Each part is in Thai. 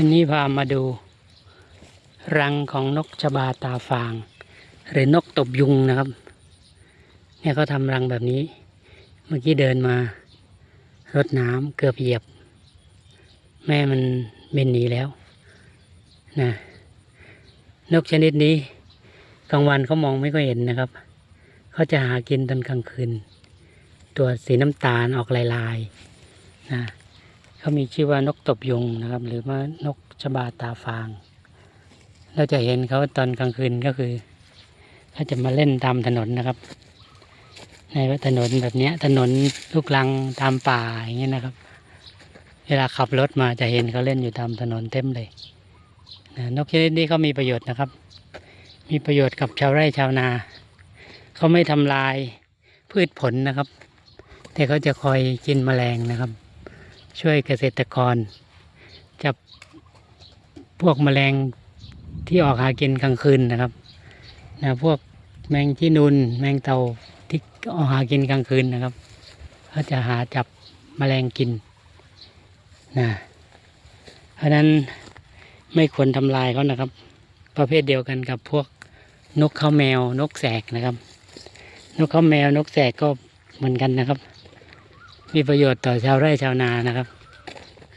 วันนี้พามาดู รังของนกชบาตาฟาง หรือนกตบยุงนะครับ เนี่ยเขาทำรังแบบนี้ เมื่อกี้เดินมารดน้ำเกือบเหยียบ แม่มันบินหนีแล้วนะนกชนิดนี้กลางวันเขามองไม่ค่อยเห็นนะครับ เขาจะหากินตอนกลางคืน ตัวสีน้ำตาลออกลายๆนะ เขามีชื่อว่านกตบยุงนะครับ หรือว่านกชบาตาฟาง เราจะเห็นเขาตอนกลางคืนก็คือเขาจะมาเล่นตามถนนนะครับ ในถนนแบบนี้ถนนลูกลังตามป่าอย่างเงี้ยนะครับ เวลาขับรถมาจะเห็นเขาเล่นอยู่ตามถนนเต็มเลยนะนกชนิดนี้เขามีประโยชน์นะครับ มีประโยชน์กับชาวไร่ชาวนา เขาไม่ทำลายพืชผลนะครับ แต่เขาจะคอยกินแมลงนะครับ ช่วยเกษตรกร จับพวกแมลงที่ออกหากินกลางคืนนะครับนะพวกแมงที่นุนแมงเตาที่ออกหากินกลางคืนนะครับเขาจะหาจับแมลงกินนะเพราะนั้นไม่ควรทำลายเขานะครับ ประเภทเดียวกันกับพวกนกเขาแมวนกแสกนะครับ นกเขาแมวนกแสกก็เหมือนกันนะครับ มีประโยชน์ต่อชาวไร่ชาวนานะครับ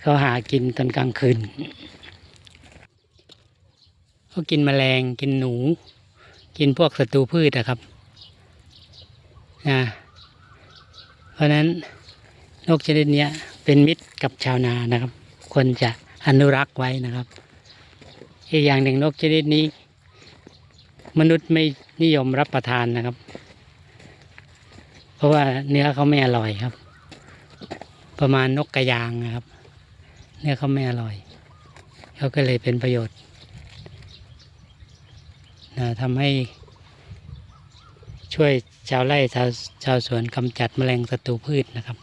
เขาหากินตอนกลางคืนเขากินแมลงกินหนู กินพวกศัตรูพืชนะครับนะเพราะนั้นนกชนิดนี้เป็นมิตรกับชาวนานะครับ ควรจะอนุรักษ์ไว้นะครับ อีกอย่างหนึ่งนกชนิดนี้ มนุษย์ไม่นิยมรับประทานนะครับ เพราะว่าเนื้อเขาไม่อร่อยครับ ประมาณนกกระยางนะครับ เนื้อเขาไม่อร่อยเขาก็เลยเป็นประโยชน์นะทำให้ช่วยชาวไร่ชาวชาวสวนกำจัดแมลงศัตรูพืชนะครับ